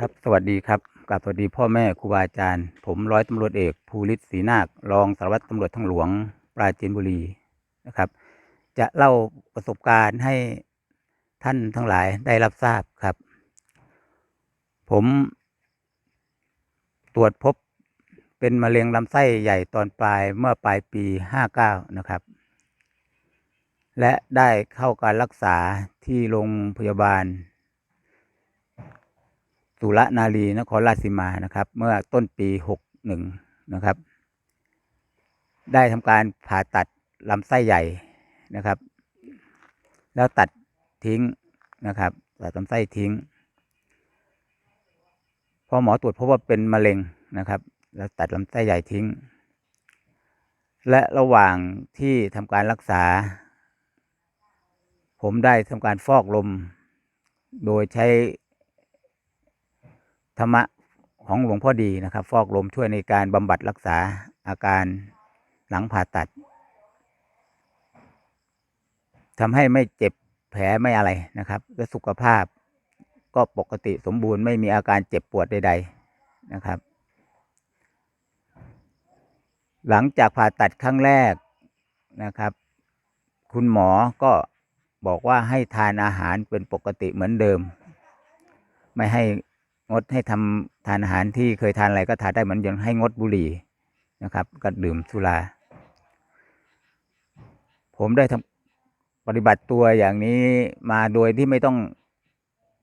ครับสวัสดีครับกับสวัสดีพ่อแม่ครูบาอาจารย์ ผมร้อยตำรวจเอกภูริศศรีนาครองสารวัตรตำรวจทางหลวง ปราจีนบุรีนะครับ จะเล่าประสบการณ์ให้ท่านทั้งหลายได้รับทราบครับ ผมตรวจพบเป็นมะเร็งลำไส้ใหญ่ตอนปลายเมื่อปลายปีห้าเก้านะครับ และได้เข้าการรักษาที่โรงพยาบาล สุรนารีนครราชสีมานะครับ เมื่อต้นปีหกหนึ่งนะครับ ได้ทำการผ่าตัดลำไส้ใหญ่นะครับ แล้วตัดทิ้งนะครับตัดลำไส้ทิ้งพอหมอตรวจพบว่าเป็นมะเร็งนะครับ แล้วตัดลำไส้ใหญ่ทิ้ง และระหว่างที่ทำการรักษา ผมได้ทำการฟอกลม โดยใช้ ธรรมะของหลวงพ่อดีนะครับ ฟอกลมช่วยในการบำบัดรักษาอาการหลังผ่าตัดทำให้ไม่เจ็บแผลไม่อะไรนะครับ และสุขภาพก็ปกติสมบูรณ์ไม่มีอาการเจ็บปวดใด ๆนะครับ หลังจากผ่าตัดครั้งแรกนะครับ คุณหมอก็บอกว่าให้ทานอาหารเป็นปกติเหมือนเดิม ไม่ให้ งดให้ทำทานอาหารที่เคยทานอะไรก็ทานได้เหมือนเดิมให้งดบุหรี่นะครับ ก็ดื่มสุรา ผมได้ทำปฏิบัติตัวอย่างนี้มาโดยที่ไม่ต้อง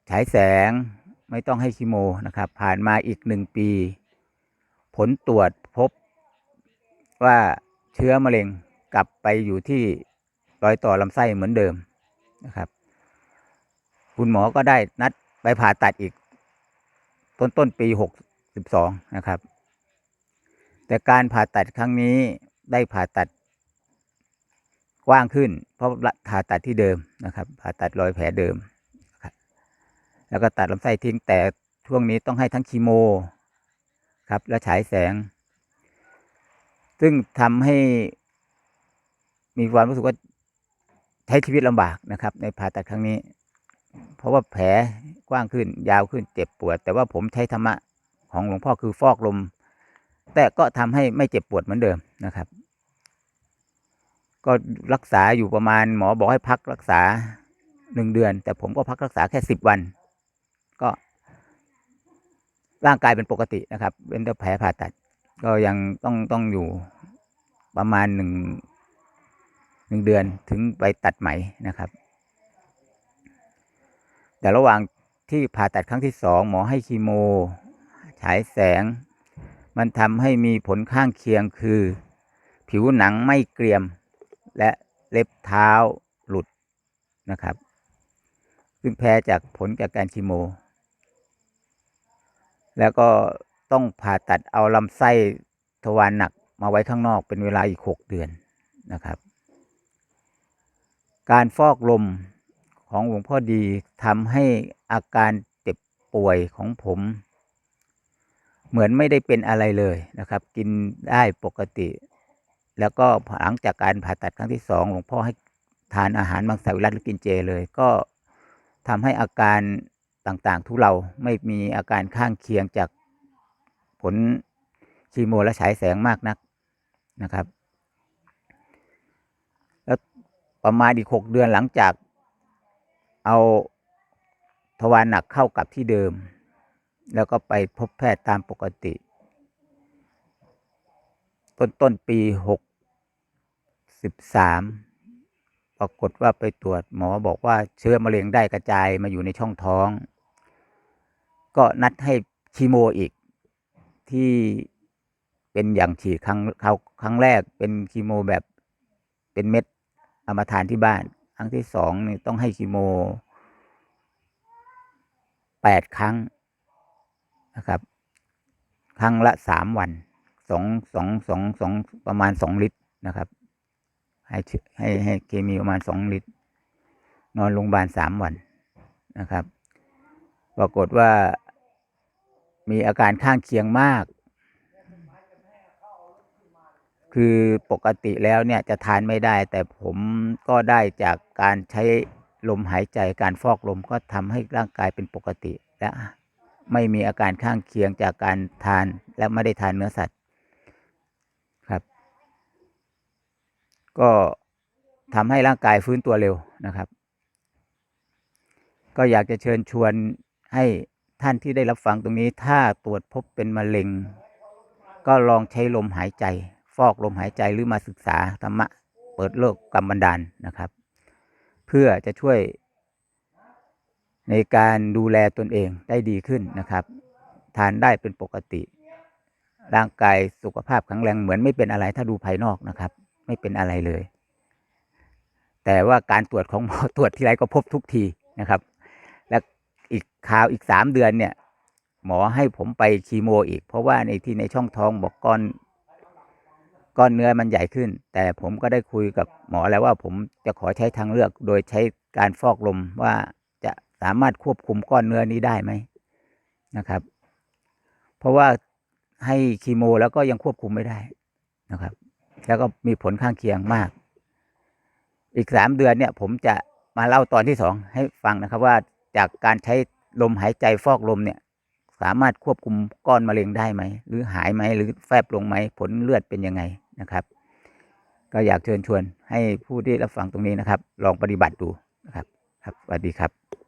ฉายแสง ไม่ต้องให้คีโมนะครับ ผ่านมาอีกหนึ่งปี ผลตรวจพบว่าเชื้อมะเร็งกลับไปอยู่ที่รอยต่อลำไส้เหมือนเดิมนะครับ คุณหมอก็ได้นัดไปผ่าตัดอีก ต้นต้นปีหกสิบสองนะครับ แต่การผ่าตัดครั้งนี้ได้ผ่าตัดกว้างขึ้น เพราะผ่าตัดที่เดิมนะครับ ผ่าตัดรอยแผลเดิม แล้วก็ตัดลำไส้ทิ้งแต่ช่วงนี้ต้องให้ทั้งคีโมครับ และฉายแสง ซึ่งทำให้มีความรู้สึกว่าใช้ชีวิตลำบากนะครับ ในผ่าตัดครั้งนี้ เพราะว่าแผล ว้างขึ้น ยาวขึ้น เจ็บปวด แต่ว่าผมใช้ธรรมะของหลวงพ่อคือฟอกลม แต่ก็ทำให้ไม่เจ็บปวดเหมือนเดิมนะครับ ก็รักษาอยู่ประมาณหมอบอกให้พักรักษาหนึ่งเดือน แต่ผมก็พักรักษาแค่สิบวัน ก็ ร่างกายเป็นปกตินะครับ เป็นแต่แผลผ่าตัด ก็ยังต้องต้องอยู่ประมาณหนึ่งหนึ่งเดือนถึงไปตัดไหมนะครับ แต่ระหว่าง ที่ผ่าตัดครั้งที่สองหมอให้คีโม ฉายแสง มันทำให้มีผลข้างเคียงคือ ผิวหนังไม่เกรียม และเล็บเท้าหลุดนะครับซึ่งแพ้จากผลจากการคีโม แล้วก็ต้องผ่าตัดเอาลำไส้ทวารหนักมาไว้ข้างนอกเป็นเวลาอีกหกเดือนนะครับ การฟอกลม ของหลวงพ่อดีทำให้อาการเจ็บป่วยของผม เหมือนไม่ได้เป็นอะไรเลยนะครับ กินได้ปกติ แล้วก็หลังจากการผ่าตัดครั้งที่สองหลวงพ่อให้ทานอาหารมังสวิรัตหรือกินเจเลย ก็ทำให้อาการต่างๆ ทุเราไม่มีอาการข้างเคียงจากผลคีโมและฉายแสงมากนักนะครับ แล้วประมาณอีกหกเดือนหลังจาก เอาทวารหนักเข้ากับที่เดิม แล้วก็ไปพบแพทย์ตามปกติ ต้นต้นปีหกสิบสามปรากฏว่าไปตรวจหมอบอกว่าเชื้อมะเร็งได้กระจายมาอยู่ในช่องท้อง ก็นัดให้คีโมอีกที่เป็นอย่างฉีดครั้งครั้งครั้งแรกเป็นคีโมแบบเป็นเม็ดเอามาทานที่บ้าน ครั้งที่สองนี่ต้องให้คีโมแปดครั้งนะครับ ครั้งละสามวันสองสองสองสองประมาณสองลิตรนะครับ ให้ให้ให้เคมีประมาณสองลิตร นอนโรงพยาบาลสามวันนะครับ ปรากฏว่ามีอาการข้างเคียงมาก คือปกติแล้วเนี่ยจะทานไม่ได้ แต่ผมก็ได้จากการใช้ลมหายใจการฟอกลมก็ทำให้ร่างกายเป็นปกติ และไม่มีอาการข้างเคียงจากการทานและไม่ได้ทานเนื้อสัตว์ครับ ก็ทำให้ร่างกายฟื้นตัวเร็วนะครับ ก็อยากจะเชิญชวนให้ท่านที่ได้รับฟังตรงนี้ถ้าตรวจพบเป็นมะเร็ง ก็ลองใช้ลมหายใจ ฟอกลมหายใจหรือมาศึกษาธรรมะเปิดโลกกรรมบันดาลนะครับ เพื่อจะช่วยในการดูแลตนเองได้ดีขึ้นนะครับ ทานได้เป็นปกติ ร่างกายสุขภาพแข็งแรงเหมือนไม่เป็นอะไรถ้าดูภายนอกนะครับ ไม่เป็นอะไรเลย แต่ว่าการตรวจของหมอตรวจทีไรก็พบทุกทีนะครับ และอีกข่าวอีกสามเดือนเนี่ย หมอให้ผมไปคีโมอีก เพราะว่าในที่ในช่องท้องบอกก้อน ก้อนเนื้อมันใหญ่ขึ้น แต่ผมก็ได้คุยกับหมอแล้วว่าผมจะขอใช้ทางเลือก โดยใช้การฟอกลมว่าจะสามารถควบคุมก้อนเนื้อนี้ได้ไหมนะครับ เพราะว่าให้คีโมแล้วก็ยังควบคุมไม่ได้นะครับ แล้วก็มีผลข้างเคียงมาก อีกสามเดือนเนี่ย ผมจะมาเล่าตอนที่สองให้ฟังนะครับว่าจากการใช้ลมหายใจฟอกลมเนี่ย สามารถควบคุมก้อนมะเร็งได้ไหม หรือหายไหมหรือแฟบลงไหมผลเลือดเป็นยังไง นะครับ ก็อยากเชิญชวนให้ผู้ที่รับฟังตรงนี้นะครับ ลองปฏิบัติดูนะครับ ครับสวัสดีครับ